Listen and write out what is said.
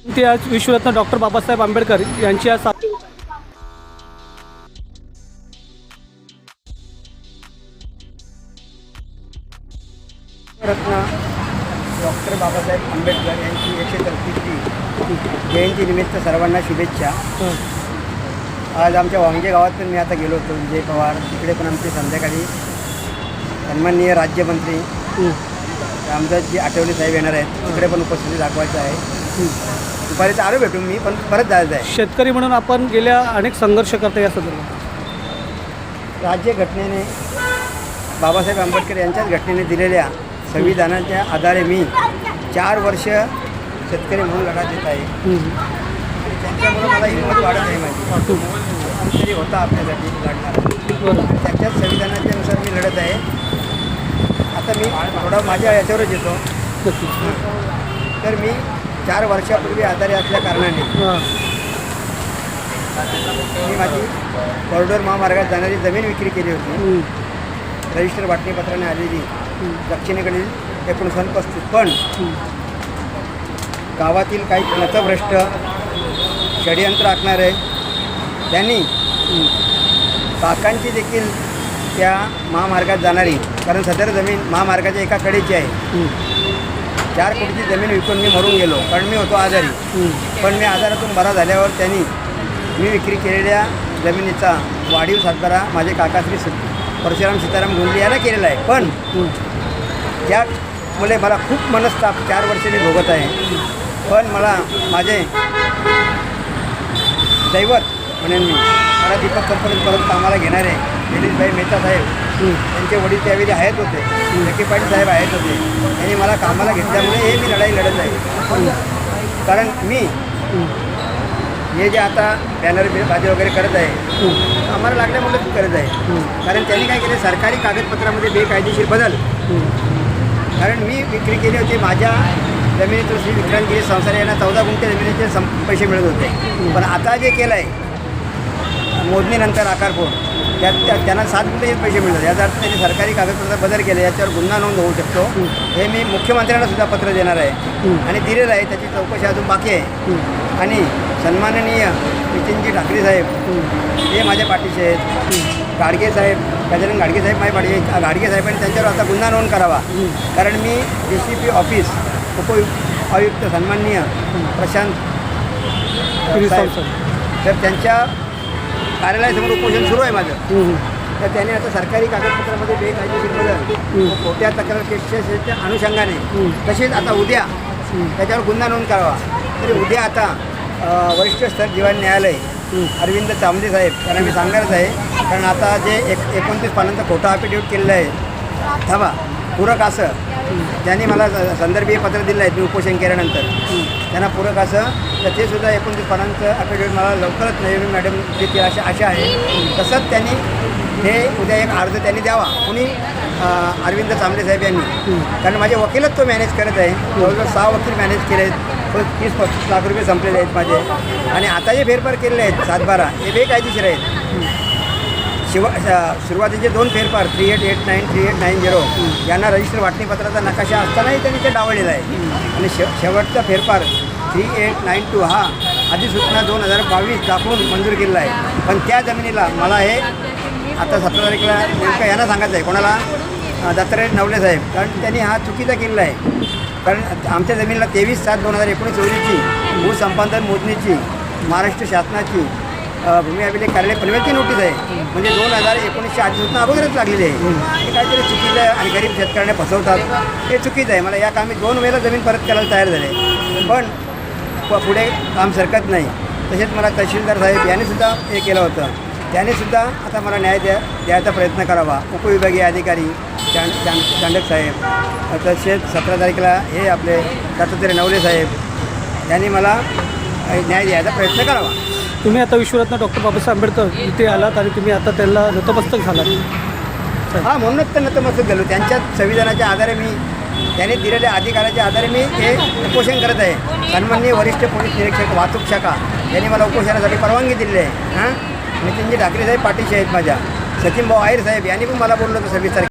ते आज विश्वरत्न डॉक्टर बाबासाहेब आंबेडकर यांची आज रत्न डॉक्टर बाबासाहेब आंबेडकर यांची एकशे चौतीसची जयंतीनिमित्त सर्वांना शुभेच्छा. आज आमच्या वांगे गावात पण मी आता गेलो होतो विजय पवार तिकडे पण आमचे संध्याकाळी सन्माननीय राज्यमंत्री. रामदासजी आठवले साहेब येणार आहेत. तिकडे पण उपस्थिती दाखवायचं आहे. दुपारी तर आलो भेटून मी पण परत जायचं आहे. शेतकरी म्हणून आपण गेल्या अनेक संघर्ष करता या संदर्भात. राज्य घटनेने बाबासाहेब आंबेडकर यांच्याच घटनेने दिलेल्या संविधानाच्या आधारे मी चार वर्ष शेतकरी म्हणून लढा देत आहे. त्यांच्यामुळे मला हिंमत वाढत आहे माझी. कोणतरी होता आपल्यासाठी लढणार बरं. त्याच्याच संविधानाच्या नुसार मी लढत आहे. आता मी थोडा माझ्या याच्यावरच येतो तर मी चार वर्षापूर्वी आजारी असल्या कारणाने मी माझी कॉरिडोर महामार्गात जाणारी जमीन विक्री केली होती. रजिस्टर वाटणीपत्राने आलेली. दक्षिणेकडील एकोणीसशे पस्तीस पण. गावातील काही मतभ्रष्ट षडयंत्र आखणारे त्यांनी. काकांची देखील त्या महामार्गात जाणारी. कारण सदर जमीन महामार्गाच्या एका कडेची आहे. चार कोटीची जमीन विकून मी मरून गेलो. कारण मी होतो आजारी. पण मी आजारातून बरा झाल्यावर त्यांनी मी विक्री केलेल्या जमिनीचा वाढीव सातबारा माझे काकाश्री परशुराम सीताराम गोंधळे याला केलेला आहे. पण हं. त्यामुळे मला खूप मनस्ताप चार वर्ष मी भोगत आहे. पण मला माझे दैवत म्हणेन मी. मला दीपक कंपनीत परत कामाला घेणारे दिलीपभाई मेहता साहेब. त्यांचे वडील त्यावेळी आहेत होते. लकी पाटील साहेब आहेत होते. त्यांनी मला कामाला घेतल्यामुळे हे मी लढाई लढत आहे. कारण मी हं. जे आता बॅनर बाजी वगैरे करत आहे. आम्हाला लागल्यामुळेच करत आहे. कारण त्यांनी काय केलं सरकारी कागदपत्रामध्ये बेकायदेशीर बदल. कारण मी विक्री केली होती माझ्या जमिनीतून श्री विक्रांतगिरी संसार यांना चौदा गुंठे जमिनीचे सं पैसे मिळत होते. पण आता जे केलं आहे मोजणीनंतर आकारपोट त्यात त्या त्यांना सात गुंठे पैसे मिळतात याचा अर्थ त्यांनी सरकारी कागदपत्रात बदल केले याच्यावर गुन्हा नोंद होऊ शकतो हे मी मुख्यमंत्र्यांना सुद्धा पत्र देणार आहे. आणि दिलेलं आहे त्याची चौकशी अजून बाकी आहे. आणि सन्माननीय नितीनजी ठाकरे साहेब हं. माझ्या पाठीचे आहेत गाडगे साहेब गजानन गाडगे साहेब माझ्या पाठी आहेत. गाडगे साहेबांनी त्यांच्यावर आता गुन्हा नोंद करावा. कारण मी डी सी पी ऑफिस उपयुक्त आयुक्त सन्माननीय प्रशांत साहेब. तर त्यांच्या कार्यालयासमोर उपोषण सुरू आहे माझं. तर त्याने आता सरकारी कागदपत्रामध्ये बेकायदेशीर बदल. खोट्या तक्रार केसच्या अनुषंगाने. तसेच आता उद्या. त्याच्यावर गुन्हा नोंद करावा तरी उद्या आता वरिष्ठ स्तर दिवाण न्यायालय. अरविंद तांबे साहेब त्यांना मी सांगणारच आहे कारण आता जे एक एकोणतीस पानांचं खोटं अफिडेविट केलेलं आहे थांबा पूरक असं त्यांनी मला स- संदर्भीय पत्र दिलं आहे मी उपोषण केल्यानंतर. त्यांना पूरक असं तर ते सुद्धा एकोणतीस पानांचं अफिडेविट मला लवकरच नवी मॅडम देतील अशी आशा आहे. तसंच त्यांनी हे उद्या एक अर्ज त्यांनी द्यावा. कुणी अरविंद चांबडे साहेब यांनी. कारण माझे वकीलच तो मॅनेज करत आहे. जवळजवळ सहा वकील मॅनेज केले आहेत. तीस पस्तीस लाख रुपये संपलेले आहेत माझे. आणि आता जे फेरफार केलेले आहेत. सातबारा. हे बेकायदेशीर आहेत. शिव सुरुवातीचे दोन फेरफार three eight eight nine three eight nine zero यांना रजिस्टर वाटणीपत्राचा नकाशा असतानाही त्यांनी ते डावळलेला आहे. आणि शे शेवटचा फेरफार थ्री एट नाईन टू हा अधिसूचना दोन हजार बावीस दाखवून मंजूर केलेला आहे. पण त्या जमिनीला मला हे आता सतरा तारीखला नेमकं यांना सांगायचं आहे. कोणाला? दत्तरे नवले साहेब. कारण त्यांनी हा चुकीचा केलेला आहे. कारण आमच्या जमिनीला तेवीस सात दोन हजार एकोणीस चोवीसची भूसंपादन मोजणीची महाराष्ट्र शासनाची भूमी अभिलेख कार्यालय पनवेलची नोटीस आहे. म्हणजे दोन हजार एकोणीसशे सूचना अगोदरच लागलेली आहे. हे काहीतरी चुकीचं आहे आणि गरीब शेतकऱ्यांना फसवतात. हे चुकीचं आहे. मला या कामी दोन वेळेला जमीन परत करायला तयार झाले. पण प- पुढे काम सरकत नाही. तसेच मला तहसीलदार साहेब यांनीसुद्धा हे केलं होतं. त्यानेसुद्धा आता मला न्याय द्या द्यायचा प्रयत्न करावा. उपविभागीय अधिकारी चांड चांड चांडक साहेब तसेच सतरा तारखेला हे आपले दत्तात्रय नवले साहेब यांनी मला न्याय द्यायचा प्रयत्न करावा. तुम्ही आता विश्वरत्न डॉक्टर बाबासाहेब आंबेडकर इथे आलात आणि तुम्ही आता त्यांना नतमस्तक झालात. हा म्हणूनच तर नतमस्तक झालो. त्यांच्या संविधानाच्या आधारे मी त्याने दिलेल्या अधिकाराच्या आधारे मी हे उपोषण करत आहे. सन्माननीय वरिष्ठ पोलीस निरीक्षक वाहतूक शाखा यांनी मला उपोषणासाठी परवानगी दिलेली आहे. हां? नितीनजी ठाकरे साहेब पाठीशी आहेत माझ्या. सचिन भाऊ आयर साहेब यांनी पण मला बोललो होतं सव्वीस तारखे